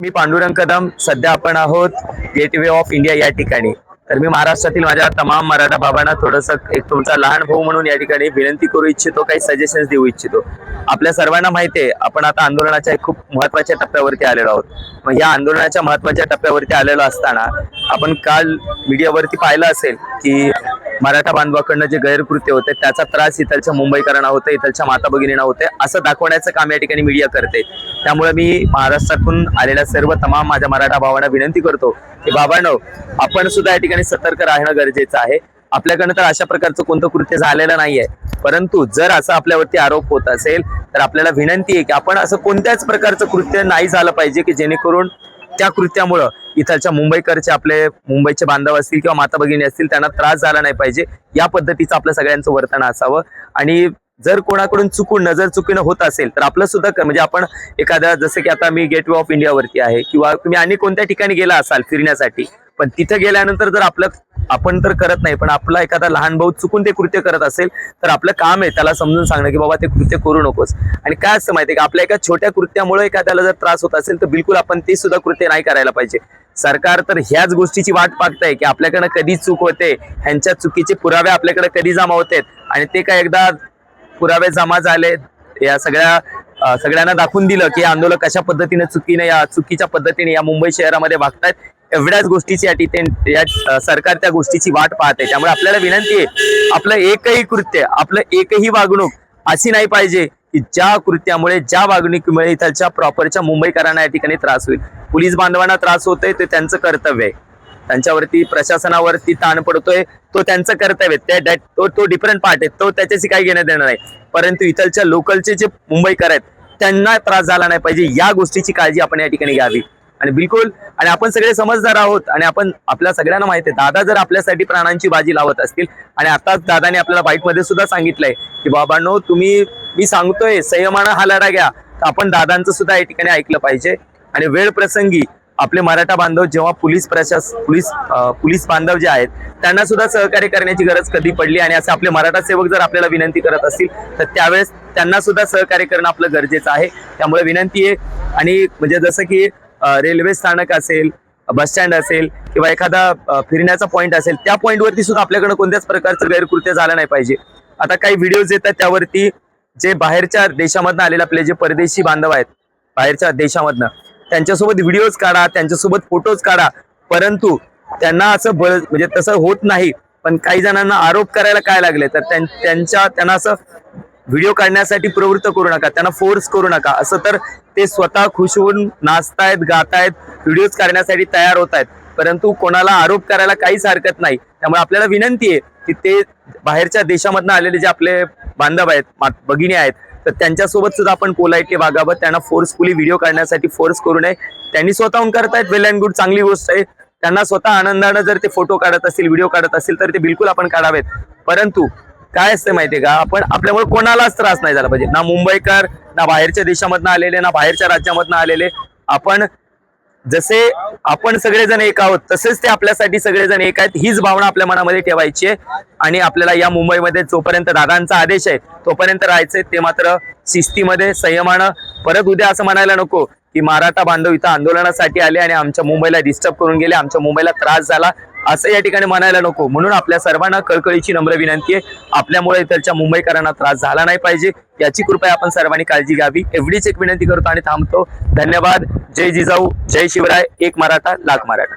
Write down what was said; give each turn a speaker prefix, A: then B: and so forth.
A: मी पांडुरंग कदम. सध्या आपण आहोत गेटवे ऑफ इंडिया या ठिकाणी. तर मी महाराष्ट्रातील माझ्या तमाम मराठा बाबांना थोडस एक तुमचा लहान भाऊ म्हणून या ठिकाणी विनंती करू इच्छितो काही सजेशन्स देऊ इच्छितो. आपल्या सर्वांना माहिती आहे आपण आता आंदोलनाच्या एक खूप महत्त्वाच्या टप्प्यावरती आलेलो आहोत. मग या आंदोलनाच्या महत्त्वाच्या टप्प्यावरती आलेलो असताना आपण काल मीडियावरती पाहिलं असेल की मराठा बांधवाकडनं जे गैरकृत्य होते त्याचा त्रास इथलच्या मुंबईकरांना होते इथलच्या माता भगिनींना होते असं दाखवण्याचं काम या ठिकाणी मीडिया करते. त्यामुळे मी महाराष्ट्रातून आलेल्या सर्व तमाम माझ्या मराठा भावांना विनंती करतो की बाबांनो आपण सुद्धा या ठिकाणी सतर्क राहणं गरजेचं आहे. आपल्याकडनं तर अशा प्रकारचं कोणतं कृत्य झालेलं नाहीये. परंतु जर असं आपल्यावरती आरोप होत असेल तर आपल्याला विनंती आहे की आपण असं कोणत्याच प्रकारचं कृत्य नाही झालं पाहिजे की जेणेकरून त्या कृत्यामुळं इथलच्या मुंबईकरचे आपले मुंबईचे बांधव असतील किंवा माता भगिनी असतील त्यांना त्रास झाला नाही पाहिजे. या पद्धतीचं आपल्या सगळ्यांचं वर्तन असावं. आणि जर कोणाकडून चुकून नजर चुकीनं होत असेल तर आपलं सुद्धा म्हणजे आपण एखाद्या जसं की आता मी गेटवे ऑफ इंडियावरती आहे किंवा तुम्ही आणि कोणत्या ठिकाणी गेला असाल फिरण्यासाठी पण तिथे गेल्यानंतर जर आपलं आपण तर करत नाही पण आपला एखादा लहान भाऊ चुकून ते कृत्य करत असेल तर आपलं काम आहे त्याला समजून सांगणं की बाबा ते कृत्य करू नकोस. आणि काय असतं माहितीये का आपल्या एका छोट्या कृत्यामुळे एखाद्याला जर त्रास होत असेल तर बिलकुल आपण ते सुद्धा कृत्य नाही करायला पाहिजे. सरकार तर ह्याच गोष्टीची वाट पाहताय की आपल्याकडनं कधी चूक होते ह्यांच्या चुकीचे पुरावे आपल्याकडे कधी जमा होते आणि ते काय एकदा पुरावे जमा झाले या सगळ्या सगळ्यांना दाखवून दिलं की आंदोलक कशा पद्धतीने चुकीने या चुकीच्या पद्धतीने या मुंबई शहरामध्ये वागतायत. एवढ्याच गोष्टीची या या सरकार त्या गोष्टीची वाट पाहते. त्यामुळे आपल्याला विनंती आहे आपलं एकही कृत्य आपलं एकही वागणूक अशी नाही पाहिजे की ज्या कृत्यामुळे ज्या वागणुकीमुळे इथलच्या प्रॉपरच्या मुंबईकरांना या ठिकाणी त्रास होईल. पोलीस बांधवांना त्रास होतोय ते त्यांचं कर्तव्य आहे. त्यांच्यावरती प्रशासनावरती ताण पडतोय तो त्यांचं कर्तव्य त्या तो तो डिफरंट पार्ट आहे. तो त्याच्याशी काही घेण्यात देणार नाही. परंतु इथलच्या लोकलचे जे मुंबईकर आहेत त्यांना त्रास झाला नाही पाहिजे. या गोष्टीची काळजी आपण या ठिकाणी घ्यावी. आणि बिलकुल आणि आपण सगळे समजदार आहोत आणि आपण आपल्या सगळ्यांना माहिती आहे दादा जर आपल्यासाठी प्राणांची बाजी लावत असतील आणि आता दादाने आपल्याला बाईकमध्ये सुद्धा सांगितलंय की बाबांनो तुम्ही मी सांगतोय संयमानं हा लढा घ्या. तर आपण दादांचं सुद्धा या ठिकाणी ऐकलं पाहिजे. आणि वेळ प्रसंगी आपले मराठा बांधव जेव्हा पोलीस प्रशास पोलीस पोलीस बांधव जे आहेत त्यांना सुद्धा सहकार्य करण्याची गरज कधी पडली आणि असे आपले मराठा सेवक जर आपल्याला विनंती करत असतील तर त्यावेळेस त्यांना सुद्धा सहकार्य करणं आपलं गरजेचं आहे. त्यामुळे विनंती आहे आणि म्हणजे जसं की रेल्वे स्थानक असेल बस स्टँड असेल किंवा एखादा फिरण्याचा पॉईंट असेल त्या पॉईंटवरती सुद्धा आपल्याकडे कोणत्याच प्रकारचं गैरकृत्य झालं नाही पाहिजे. आता काही व्हिडिओज येतात त्यावरती जे बाहेरच्या देशामधनं आलेले आपले जे परदेशी बांधव आहेत बाहेरच्या देशामधनं त्यांच्यासोबत व्हिडिओज काढा त्यांच्यासोबत फोटोज काढा. परंतु त्यांना असं बळ म्हणजे तसं होत नाही. पण काही जणांना आरोप करायला काय लागले तर त्यां- त्यांच्या त्यांना असं व्हिडिओ काढण्यासाठी प्रवृत्त करू नका त्यांना फोर्स करू नका. असं तर ते स्वतः खुश होऊन नाचतायत गातायत व्हिडिओज काढण्यासाठी तयार होत आहेत परंतु कोणाला आरोप करायला काहीच हरकत नाही. त्यामुळे आपल्याला विनंती आहे की ते बाहेरच्या देशामधनं आलेले जे आपले बांधव आहेत मा- भगिनी आहेत तर त्यांच्यासोबत सुद्धा आपण पोलाइटली वागावं. त्यांना फोर्सफुली व्हिडिओ काढण्यासाठी फोर्स करू नये. त्यांनी स्वतःहून करतायत. वेल अँड गुड चांगली गोष्ट आहे. त्यांना स्वतः आनंदानं जर ते फोटो काढत असतील व्हिडिओ काढत असतील तर ते बिलकुल आपण काढावेत. परंतु काय असतं माहितीये का? आपण आपल्यामुळे कोणालाच त्रास नाही झाला पाहिजे. ना मुंबईकर ना बाहेरच्या देशामधनं आलेले ना बाहेरच्या राज्यामधनं आलेले. आपण जसे आपण सगळेजण एक आहोत तसेच ते आपल्यासाठी सगळेजण एक आहेत. हीच भावना आपल्या मनामध्ये ठेवायची आहे. आणि आपल्याला या मुंबईमध्ये जोपर्यंत दादांचा आदेश आहे तोपर्यंत राहायचंय ते मात्र शिस्तीमध्ये संयमानं. परत उद्या असं म्हणायला नको की मराठा बांधव इथं आंदोलनासाठी आले आणि आमच्या मुंबईला डिस्टर्ब करून गेले. आमच्या मुंबईला त्रास झाला. असं या ठिकाणी म्हणायला नको. म्हणून आपल्या सर्वांना कळकळीची नम्र विनंती आहे. आपल्यामुळे इथलच्या मुंबईकरांना त्रास झाला नाही पाहिजे. याची कृपया आपण सर्वांनी काळजी घ्यावी. एवढीच एक विनंती करतो आणि थांबतो. धन्यवाद. जय जिजाऊ. जय शिवराय. एक मराठा लाख मराठा.